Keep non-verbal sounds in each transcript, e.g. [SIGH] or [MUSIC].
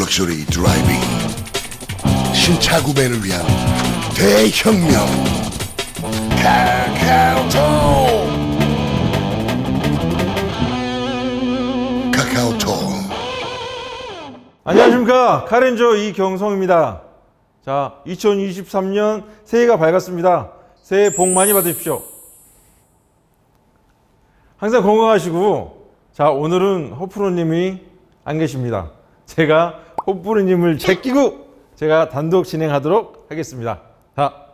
럭셔리 드라이빙 신차 구매를 위한 대혁명. 카카오톡. 카카오톡. 안녕하십니까. 카렌저 이경성입니다. 자 2023년 새해가 밝았습니다. 새해 복 많이 받으십시오. 항상 건강하시고 자 오늘은 호프로님이 안 계십니다. 제가 호프로님을 제끼고 제가 단독 진행하도록 하겠습니다 자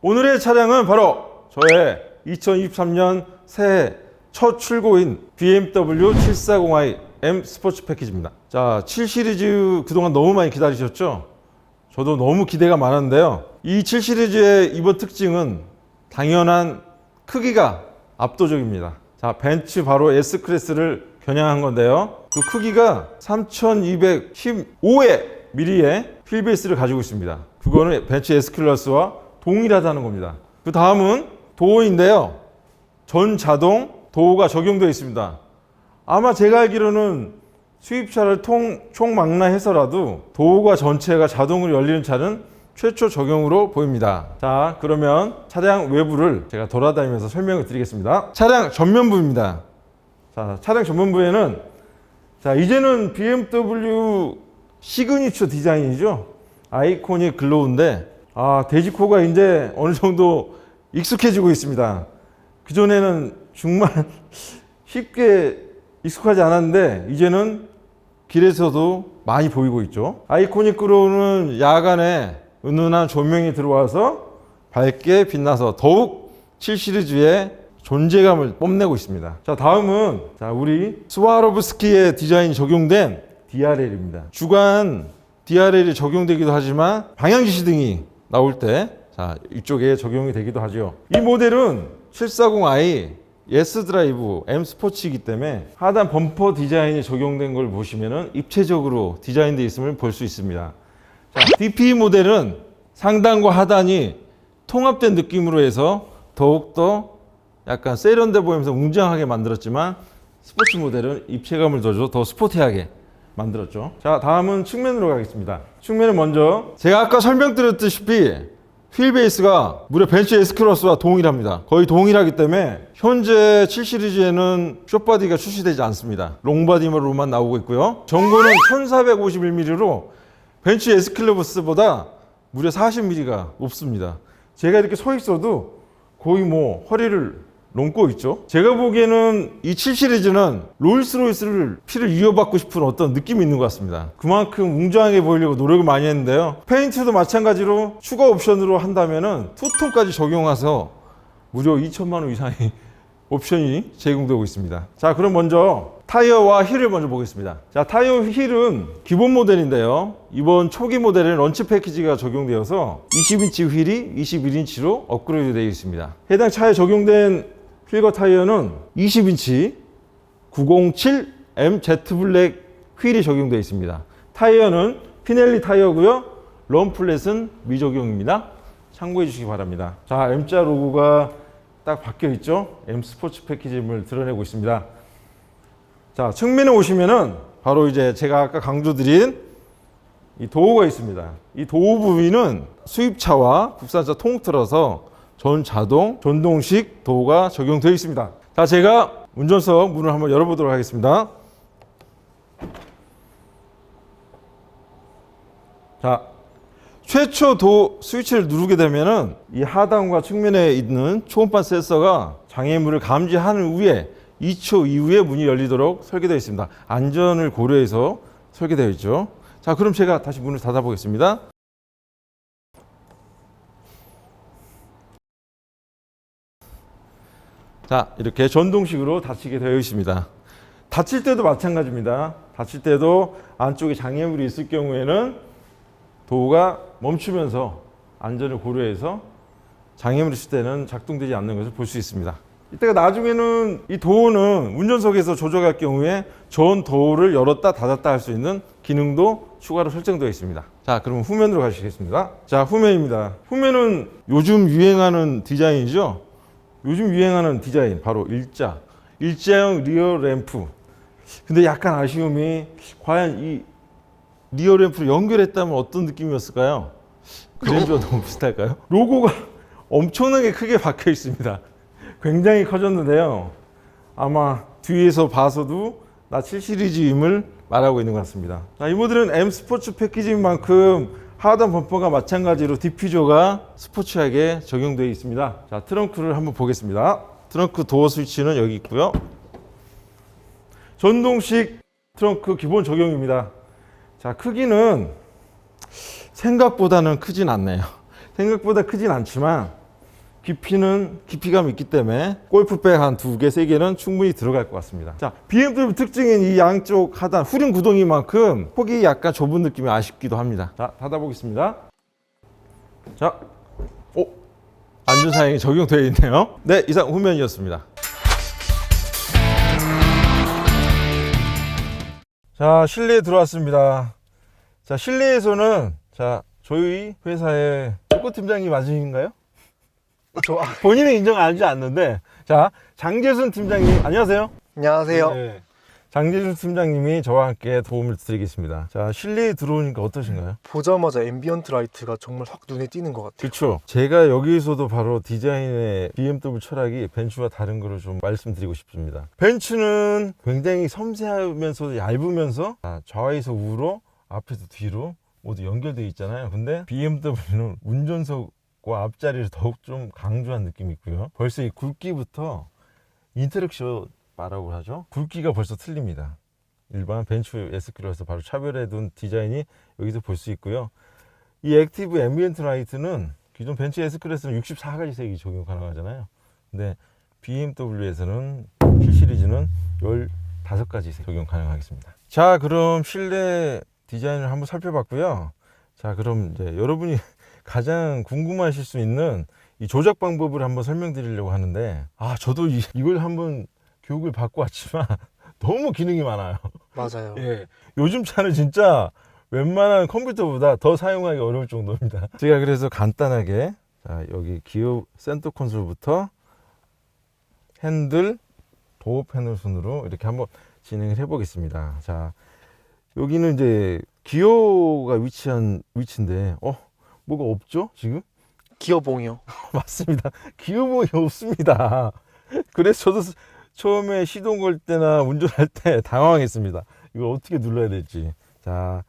오늘의 차량은 바로 저의 2023년 새해 첫 출고인 BMW 740i M 스포츠 패키지입니다. 자, 7 시리즈 그동안 너무 많이 기다리셨죠? 저도 너무 기대가 많았는데요. 이 7 시리즈의 이번 특징은 당연한 크기가 압도적입니다. 자, 벤츠 바로 S 클래스를 겨냥한 건데요. 그 크기가 3215의 미리의 휠베이스를 가지고 있습니다. 그거는 벤츠 S 클래스와 동일하다는 겁니다. 그 다음은 도어인데요. 전 자동 도어가 적용되어 있습니다. 아마 제가 알기로는 수입차를 통, 총망라해서라도 도어가 전체가 자동으로 열리는 차는 최초 적용으로 보입니다. 자, 그러면 차량 외부를 제가 돌아다니면서 설명을 드리겠습니다. 차량 전면부입니다. 자, 차량 전면부에는 자, 이제는 BMW 시그니처 디자인이죠. 아이코닉 글로우인데 아, 돼지코가 이제 어느 정도 익숙해지고 있습니다. 그전에는 정말 [LAUGHS] 쉽게 익숙하지 않았는데 이제는 길에서도 많이 보이고 있죠. 아이코닉 그로우는 야간에 은은한 조명이 들어와서 밝게 빛나서 더욱 7 시리즈의 존재감을 뽐내고 있습니다. 자, 다음은 자, 우리 스와로브스키의 디자인이 적용된 DRL입니다. 주간 DRL이 적용되기도 하지만 방향 지시 등이 나올 때 자, 이쪽에 적용이 되기도 하죠. 이 모델은 740i S 드라이브 M 스포츠이기 때문에 하단 범퍼 디자인이 적용된 걸 보시면은 입체적으로 디자인되어 있음을 볼 수 있습니다. 자, DP 모델은 상단과 하단이 통합된 느낌으로 해서 더욱더 약간 세련돼 보이면서 웅장하게 만들었지만 스포츠 모델은 입체감을 더줘 더 스포티하게 만들었죠. 자, 다음은 측면으로 가겠습니다. 측면은 먼저 제가 아까 설명드렸다시피 휠 베이스가 무려 벤츠 S 클래스와 동일합니다. 거의 동일하기 때문에 현재 7 시리즈에는 숏바디가 출시되지 않습니다. 롱바디로만 나오고 있고요. 전고는 1451mm로 벤츠 S 클래스보다 무려 40mm가 높습니다. 제가 이렇게 서 있어도 거의 뭐 허리를 넘고 있죠. 제가 보기에는 이 7 시리즈는 롤스로이스를 피를 이어받고 싶은 어떤 느낌이 있는 것 같습니다. 그만큼 웅장하게 보이려고 노력을 많이 했는데요. 페인트도 마찬가지로 추가 옵션으로 한다면은 투톤까지 적용해서 무려 2천만 원 이상의 [LAUGHS] 옵션이 제공되고 있습니다. 자, 그럼 먼저 타이어와 휠을 먼저 보겠습니다. 자, 타이어 휠은 기본 모델인데요. 이번 초기 모델에는 런치 패키지가 적용되어서 20인치 휠이 21인치로 업그레이드 되어 있습니다. 해당 차에 적용된 휠과 타이어는 20인치 907 MZ 블랙 휠이 적용되어 있습니다. 타이어는 피넬리 타이어고요. 럼플렛은 미적용입니다. 참고해 주시기 바랍니다. 자, M자 로고가 딱 박혀 있죠? M 스포츠 패키지를 드러내고 있습니다. 자, 측면에 오시면은 바로 이제 제가 아까 강조드린 이 도어가 있습니다. 이 도어 부위는 수입차와 국산차 통틀어서 전 자동, 전동식 도어가 적용되어 있습니다. 자, 제가 운전석 문을 한번 열어보도록 하겠습니다. 자, 최초 도 스위치를 누르게 되면은 이 하단과 측면에 있는 초음파 센서가 장애물을 감지하는 후에 2초 이후에 문이 열리도록 설계되어 있습니다. 안전을 고려해서 설계되어 있죠. 자, 그럼 제가 다시 문을 닫아 보겠습니다. 자, 이렇게 전동식으로 닫히게 되어 있습니다. 닫힐 때도 마찬가지입니다. 닫힐 때도 안쪽에 장애물이 있을 경우에는 도어가 멈추면서 안전을 고려해서 장애물이 있을 때는 작동되지 않는 것을 볼 수 있습니다. 이때가 나중에는 이 도어는 운전석에서 조작할 경우에 전 도어를 열었다 닫았다 할 수 있는 기능도 추가로 설정되어 있습니다. 자, 그럼 후면으로 가시겠습니다. 자, 후면입니다. 후면은 요즘 유행하는 디자인이죠. 요즘 유행하는 디자인 바로 일자, 일자형 리어 램프. 근데 약간 아쉬움이 과연 이 리어 램프를 연결했다면 어떤 느낌이었을까요? 그랜저와 너무 비슷할까요? 로고가 엄청나게 크게 박혀 있습니다. 굉장히 커졌는데요. 아마 뒤에서 봐서도 나 7 시리즈임을 말하고 있는 것 같습니다. 자, 이 모델은 M 스포츠 패키지인 만큼 하단 범퍼가 마찬가지로 디퓨저가 스포츠하게 적용되어 있습니다. 자, 트렁크를 한번 보겠습니다. 트렁크 도어 스위치는 여기 있고요. 전동식 트렁크 기본 적용입니다. 자, 크기는 생각보다는 크진 않네요. [LAUGHS] 생각보다 크진 않지만 깊이는 깊이감이 있기 때문에 골프백 한 두 개, 세 개는 충분히 들어갈 것 같습니다. 자, BMW 특징인 이 양쪽 하단 후륜 구동인 만큼 폭이 약간 좁은 느낌이 아쉽기도 합니다. 자, 닫아보겠습니다. 자, 오, 안전 사양이 적용되어 있네요. 네, 이상 후면이었습니다. 자, 실내에 들어왔습니다. 자, 실내에서는 자, 저희 회사의 조코 팀장님 맞으신가요? 저, 아, 본인은 인정하지 않는데 자 장재순 팀장님 안녕하세요. 안녕하세요. 네. 장재순 팀장님이 저와 함께 도움을 드리겠습니다. 자 실내에 들어오니까 어떠신가요? 보자마자 앰비언트 라이트가 정말 확 눈에 띄는 것 같아요. 그렇죠. 제가 여기서도 바로 디자인의 BMW 철학이 벤츠와 다른 거를 좀 말씀드리고 싶습니다. 벤츠는 굉장히 섬세하면서도 얇으면서 아, 좌에서 우로 앞에서 뒤로 모두 연결되어 있잖아요. 근데 BMW는 운전석 과 앞자리를 더욱 좀 강조한 느낌이 있고요. 벌써 이 굵기부터 인터랙션 바라고 하죠. 굵기가 벌써 틀립니다. 일반 벤츠 S클래스 바로 차별해 둔 디자인이 여기서 볼 수 있고요. 이 액티브 앰비언트 라이트는 기존 벤츠 S클래스는 64가지 색이 적용 가능하잖아요. 근데 BMW에서는 7 시리즈는 15가지 색 적용 가능하겠습니다. 자, 그럼 실내 디자인을 한번 살펴봤고요. 자, 그럼 이제 여러분이 가장 궁금하실 수 있는 이 조작 방법을 한번 설명드리려고 하는데 아, 저도 이, 이걸 한번 교육을 받고 왔지만 [LAUGHS] 너무 기능이 많아요. 맞아요. [LAUGHS] 예. 요즘 차는 진짜 웬만한 컴퓨터보다 더 사용하기 어려울 정도입니다. [LAUGHS] 제가 그래서 간단하게 자, 여기 기어 센터 콘솔부터 핸들, 도어 패널 순으로 이렇게 한번 진행을 해 보겠습니다. 자, 여기는 이제 기어가 위치한 위치인데 어, 뭐가 없죠? 지금? 기어봉이요. [LAUGHS] 맞습니다. 기어봉이 없습니다. 그래서 저도 스- 처음에 시동 걸 때나 운전할 때 [LAUGHS] 당황했습니다. 이걸 어떻게 눌러야 될지. 자,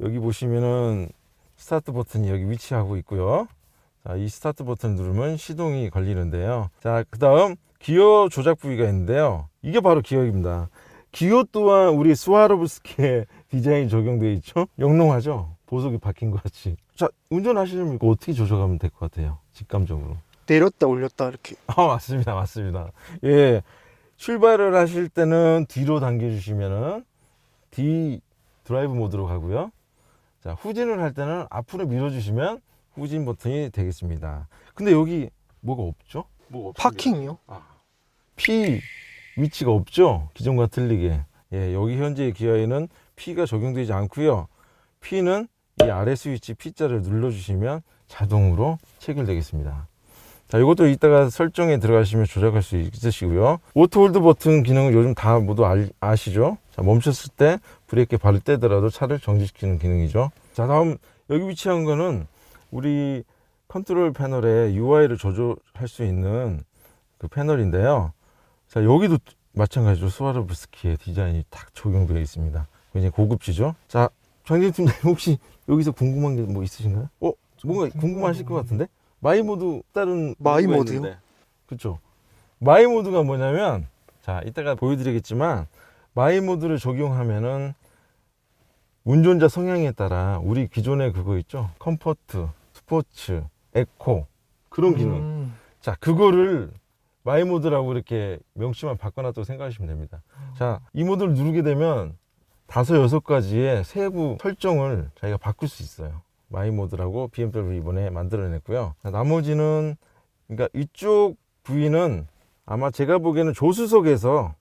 여기 보시면은 스타트 버튼이 여기 위치하고 있고요. 자, 이 스타트 버튼 누르면 시동이 걸리는데요. 자, 그 다음 기어 조작 부위가 있는데요. 이게 바로 기어입니다. 기어 또한 우리 스와로브스키의 [LAUGHS] 디자인이 적용되어 있죠. 영롱하죠. 보석이 박힌 것 같이. 자, 운전하시려면 이거 어떻게 조작하면 될 것 같아요? 직감적으로. 내렸다 올렸다 이렇게. [LAUGHS] 아 맞습니다 맞습니다 예 출발을 하실 때는 뒤로 당겨주시면은 D 드라이브 모드로 가고요 자 후진을 할 때는 앞으로 밀어주시면 후진 버튼이 되겠습니다 근데 여기 뭐가 없죠 없습니다. 파킹이요? P 위치가 없죠 기존과 틀리게 예 여기 현재 기아에는 P가 적용되지 않고요 P는 이 아래 스위치 P자를 눌러주시면 자동으로 체결되겠습니다 자, 이것도 이따가 설정에 들어가시면 조작할 수 있으시고요. 오토홀드 버튼 기능은 요즘 다 모두 알- 아시죠? 자, 멈췄을 때 브레이크 발을 떼더라도 차를 정지시키는 기능이죠. 자, 다음 여기 위치한 거는 우리 컨트롤 패널에 UI를 조절할 수 있는 그 패널인데요. 자, 여기도 마찬가지로 스와로브스키의 디자인이 딱 적용되어 있습니다. 굉장히 고급지죠? 자, 장진 팀장님 혹시 여기서 궁금한 게 뭐 있으신가요? 어, 뭔가 궁금하실 것 같은데? 마이 모드 다른 마이 모드가 모드요? 있는데. 그렇죠. 마이 모드가 뭐냐면 자 이따가 보여드리겠지만 마이 모드를 적용하면은 운전자 성향에 따라 우리 기존에 그거 있죠 컴포트 스포츠 에코 그런 기능 음, 자 그거를 마이 모드라고 이렇게 명칭만 바꿔놨다고 생각하시면 됩니다 자 이 모드를 누르게 되면 다섯 여섯 가지의 세부 설정을 자기가 바꿀 수 있어요 마이 모드라고 BMW 이번에 만들어냈고요 자, 나머지는 그러니까 이쪽 부위는 아마 제가 보기에는 조수석에서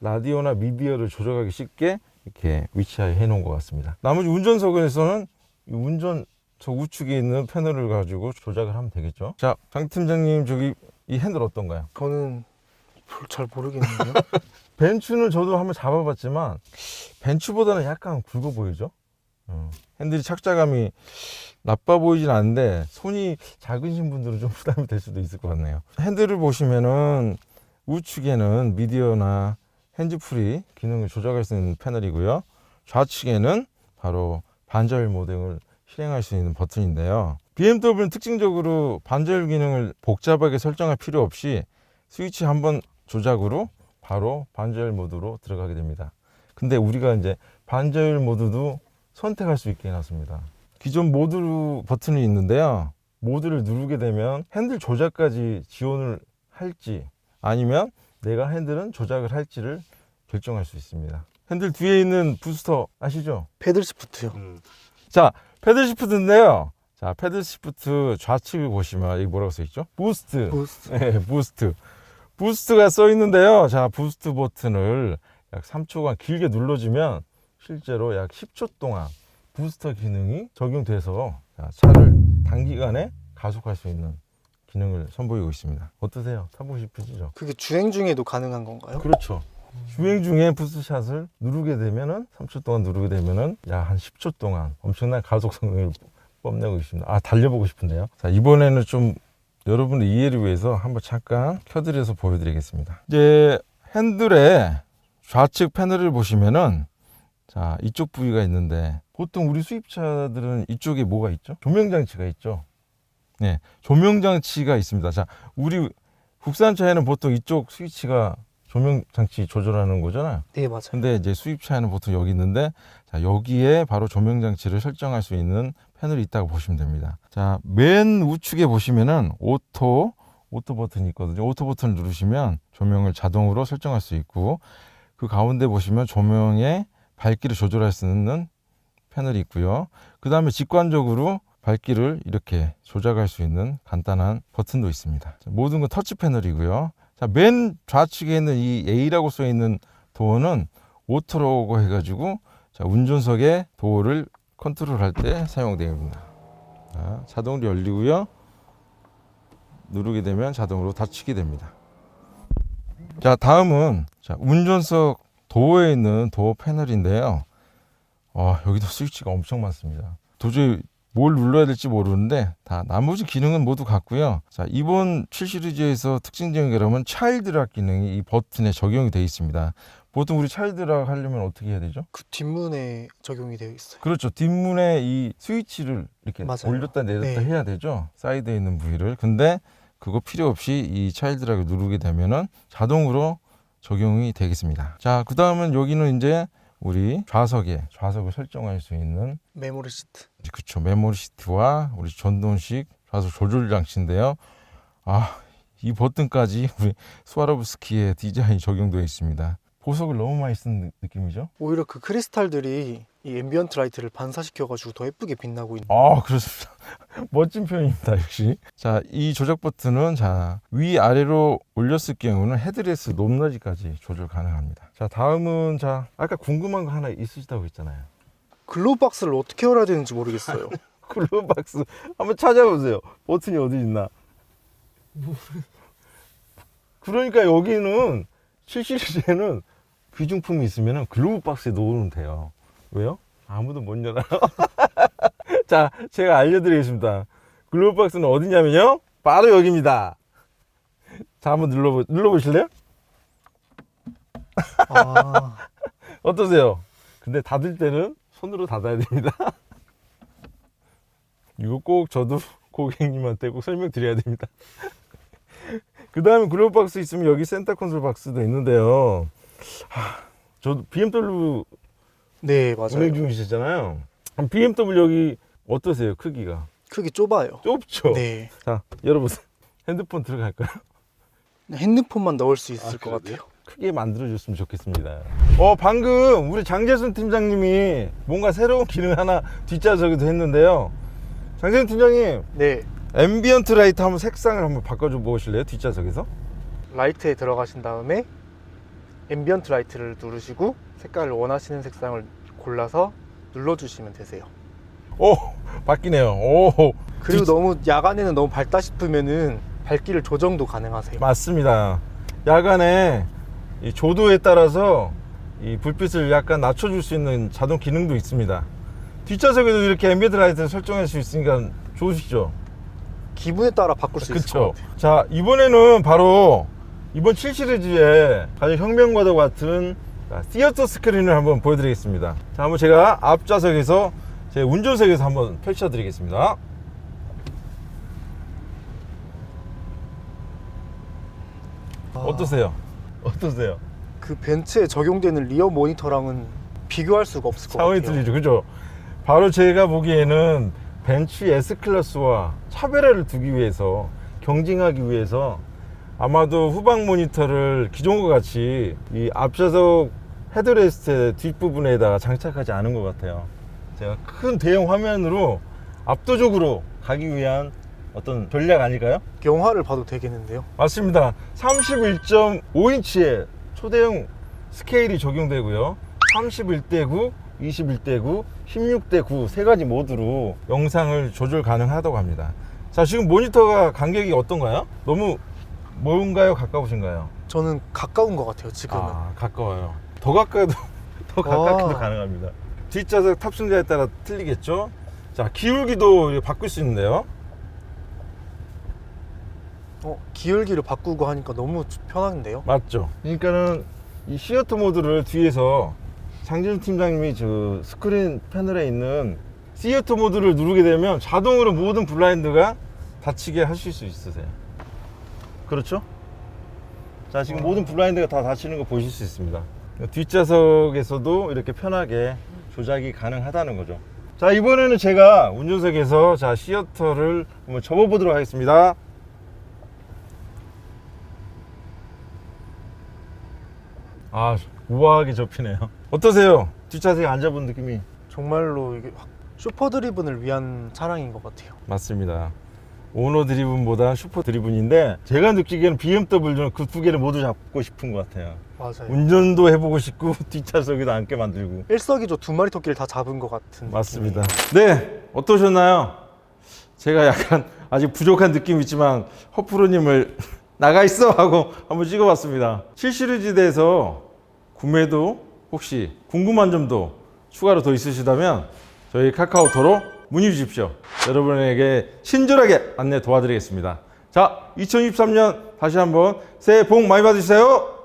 라디오나 미디어를 조작하기 쉽게 이렇게 위치해 놓은 것 같습니다 나머지 운전석에서는 이 운전석 우측에 있는 패널을 가지고 조작을 하면 되겠죠 자 장 팀장님 저기 이 핸들 어떤가요? 저는 별- 잘 모르겠는데요. [LAUGHS] 벤츠는 저도 한번 잡아봤지만 벤츠보다는 약간 굵어 보이죠? 어, 핸들이 착자감이 나빠 보이진 않는데 손이 작으신 분들은 좀 [LAUGHS] 부담이 될 수도 있을 것 같네요. 핸들을 보시면은 우측에는 미디어나 핸즈프리 기능을 조작할 수 있는 패널이고요. 좌측에는 바로 반절 모딩을 실행할 수 있는 버튼인데요. BMW는 특징적으로 반절 기능을 복잡하게 설정할 필요 없이 스위치 한번 조작으로 바로 반절 모드로 들어가게 됩니다. 근데 우리가 이제 반절 모드도 선택할 수 있게 해놨습니다. 기존 모드 버튼이 있는데요. 모드를 누르게 되면 핸들 조작까지 지원을 할지 아니면 내가 핸들은 조작을 할지를 결정할 수 있습니다. 핸들 뒤에 있는 부스터 아시죠? 패들 시프트요. 자, 패들 시프트인데요. 자, 패들 시프트 좌측을 보시면 여기 뭐라고 써 있죠? 부스트. 부스트. 네, 부스트. 부스트가 써 있는데요. 자, 부스트 버튼을 약 3초간 길게 눌러주면 실제로 약 10초 동안 부스터 기능이 적용돼서 자, 차를 단기간에 가속할 수 있는 기능을 선보이고 있습니다. 어떠세요? 타보고 싶으시죠? 그게 주행 중에도 가능한 건가요? 그렇죠. 주행 중에 부스샷을 누르게 되면은 3초 동안 누르게 되면은 약 한 10초 동안 엄청난 가속 성능을 뽐내고 있습니다. 아 달려보고 싶은데요. 자 이번에는 좀 여러분의 이해를 위해서 한번 잠깐 켜드려서 보여드리겠습니다. 이제 핸들의 좌측 패널을 보시면은 자 이쪽 부위가 있는데 보통 우리 수입차들은 이쪽에 뭐가 있죠? 조명 장치가 있죠. 네, 조명 장치가 있습니다. 자 우리 국산차에는 보통 이쪽 스위치가 조명 장치 조절하는 거잖아요. 네 맞아요. 근데 이제 수입차에는 보통 여기 있는데 자, 여기에 바로 조명 장치를 설정할 수 있는 패널이 있다고 보시면 됩니다. 자, 맨 우측에 보시면은 오토 오토 버튼이 있거든요. 오토 버튼을 누르시면 조명을 자동으로 설정할 수 있고 그 가운데 보시면 조명의 밝기를 조절할 수 있는 패널이 있고요. 그 다음에 직관적으로 밝기를 이렇게 조작할 수 있는 간단한 버튼도 있습니다. 자, 모든 건 터치 패널이고요. 자, 맨 좌측에 있는 이 A라고 써 있는 도어는 오토라고 해가지고 자, 운전석의 도어를 컨트롤할 때 사용됩니다. 자, 자동으로 열리고요. 누르게 되면 자동으로 닫히게 됩니다. 자, 다음은 자, 운전석 도어에 있는 도어 패널인데요. 아, 여기도 스위치가 엄청 많습니다. 도저히 뭘 눌러야 될지 모르는데 다 나머지 기능은 모두 같고요. 자, 이번 7 시리즈에서 특징적인 게 그러면 차일드락 기능이 이 버튼에 적용이 되어 있습니다. 보통 우리 차일드락 하려면 어떻게 해야 되죠? 그 뒷문에 적용이 되어 있어요. 그렇죠. 뒷문에 이 스위치를 이렇게 맞아요. 올렸다 내렸다 네. 해야 되죠. 사이드에 있는 부위를. 근데 그거 필요 없이 이 차일드락을 누르게 되면은 자동으로 적용이 되겠습니다. 자, 그 다음은 여기는 이제 우리 좌석에 좌석을 설정할 수 있는 메모리 시트. 그쵸 메모리 시트와 우리 전동식 좌석 조절 장치인데요. 아, 이 버튼까지 우리 스와로브스키의 디자인이 적용되어 있습니다. 보석을 너무 많이 쓴 느- 느낌이죠? 오히려 그 크리스탈들이 이 앰비언트 라이트를 반사시켜가지고 더 예쁘게 빛나고 있는. 아, 그렇습니다. [LAUGHS] 멋진 표현입니다, 역시. 자, 이 조작 버튼은 자, 위아래로 올렸을 경우는 헤드레스 높낮이까지 조절 가능합니다. 자, 다음은 자, 아까 궁금한 거 하나 있으시다고 했잖아요. 글로우 박스를 어떻게 열어야 되는지 모르겠어요. [LAUGHS] 글로박스 한번 찾아보세요. 버튼이 어디 있나? 그러니까 여기는 7 시리즈에는 귀중품이 있으면 글로브 박스에 넣으면 돼요. 왜요? 아무도 못 열어요. [LAUGHS] 자, 제가 알려드리겠습니다. 글로브 박스는 어디냐면요. 바로 여기입니다. 자, 한번 눌러보, 눌러보실래요? 아, [LAUGHS] 어떠세요? 근데 닫을 때는 손으로 닫아야 됩니다. [LAUGHS] 이거 꼭 저도 고객님한테 꼭 설명드려야 됩니다. 그 다음에 글로브 박스 있으면 여기 센터 컨트롤 박스도 있는데요. 하, 저도 BMW 네 맞아요. 운행 중이셨잖아요. BMW 여기 어떠세요? 크기가 크기 좁아요. 좁죠? 네. 자, 열어보세요. [LAUGHS] 핸드폰 들어갈까요? 핸드폰만 넣을 수 있을 아, 것? 같아요. 크게 만들어줬으면 좋겠습니다. 어, 방금 우리 장재순 팀장님이 뭔가 새로운 기능 하나 뒷좌석에도 했는데요. 장재순 팀장님, 네. 앰비언트 라이트 한번 색상을 한번 바꿔줘 보실래요? 뒷좌석에서? 라이트에 들어가신 다음에 앰비언트 라이트를 누르시고 색깔을 원하시는 색상을 골라서 눌러주시면 되세요. 오, 바뀌네요. 오, 그리고 뒷- 너무 야간에는 너무 밝다 싶으면은 밝기를 조정도 가능하세요. 맞습니다. 야간에 이 조도에 따라서 이 불빛을 약간 낮춰줄 수 있는 자동 기능도 있습니다. 뒷좌석에도 이렇게 앰비언트 라이트를 설정할 수 있으니까 좋으시죠? 기분에 따라 바꿀 수 있을 것. 같아요. 자 이번에는 바로 이번 7 시리즈의 가장 혁명과도 같은 자, 시어터 스크린을 한번 보여드리겠습니다. 자 한번 제가 앞좌석에서 제 운전석에서 한번 펼쳐드리겠습니다. 아, 어떠세요? 어떠세요? 그 벤츠에 적용되는 리어 모니터랑은 비교할 수가 없을 것 차원이 같아요. 틀리죠, 그죠? 바로 제가 보기에는 벤츠 S 클래스와 차별화를 두기 위해서 경쟁하기 위해서 아마도 후방 모니터를 기존과 같이 이 앞좌석 헤드레스트 뒷부분에다가 장착하지 않은 것 같아요. 제가 큰 대형 화면으로 압도적으로 가기 위한 어떤 전략 아닐까요? 영화를 봐도 되겠는데요. 맞습니다. 31.5인치의 초대형 스케일이 적용되고요. 31대 9, 21대 9, 16대 9 세 가지 모드로 영상을 조절 가능하다고 합니다. 자, 지금 모니터가 간격이 어떤가요? 너무 먼가요? 가까우신가요? 저는 가까운 것 같아요. 지금은. 아, 가까워요. 더 가까워도 [LAUGHS] 더 가깝게도 아. 가능합니다. 뒷좌석 탑승자에 따라 틀리겠죠? 자, 기울기도 바꿀 수 있는데요. 어, 기울기를 바꾸고 하니까 너무 편한데요. 맞죠. 그러니까는 이 시어터 모드를 뒤에서 장진우 팀장님이 저 스크린 패널에 있는 시어터 모드를 누르게 되면 자동으로 모든 블라인드가 닫히게 하실 수 있으세요. 그렇죠? 자, 지금 모든 블라인드가 다 닫히는 거 보실 수 있습니다. 뒷좌석에서도 이렇게 편하게 조작이 가능하다는 거죠. 자, 이번에는 제가 운전석에서 자, 시어터를 한번 접어보도록 하겠습니다. 아 우아하게 접히네요 어떠세요? 뒷좌석에 앉아본 느낌이 정말로 이게 확 슈퍼 드리븐을 위한 차량인 것 같아요. 맞습니다 오너 드리븐보다 슈퍼 드리븐인데 제가 느끼기에는 BMW는 그 두 개를 모두 잡고 싶은 것 같아요 맞아요. 운전도 해보고 싶고 [LAUGHS] 뒷좌석에도 앉게 만들고 일석이조 두 마리 토끼를 다 잡은 것 같은. 맞습니다 네 어떠셨나요? 제가 약간 아직 부족한 느낌이 있지만 허프로님을 나가 있어 하고 한번 찍어봤습니다. 7 시리즈에 대해서 구매도 혹시 궁금한 점도 추가로 더 있으시다면 저희 카카오톡으로 문의 주십시오. 여러분에게 친절하게 안내 도와드리겠습니다. 자 2023년 다시 한번 새해 복 많이 받으세요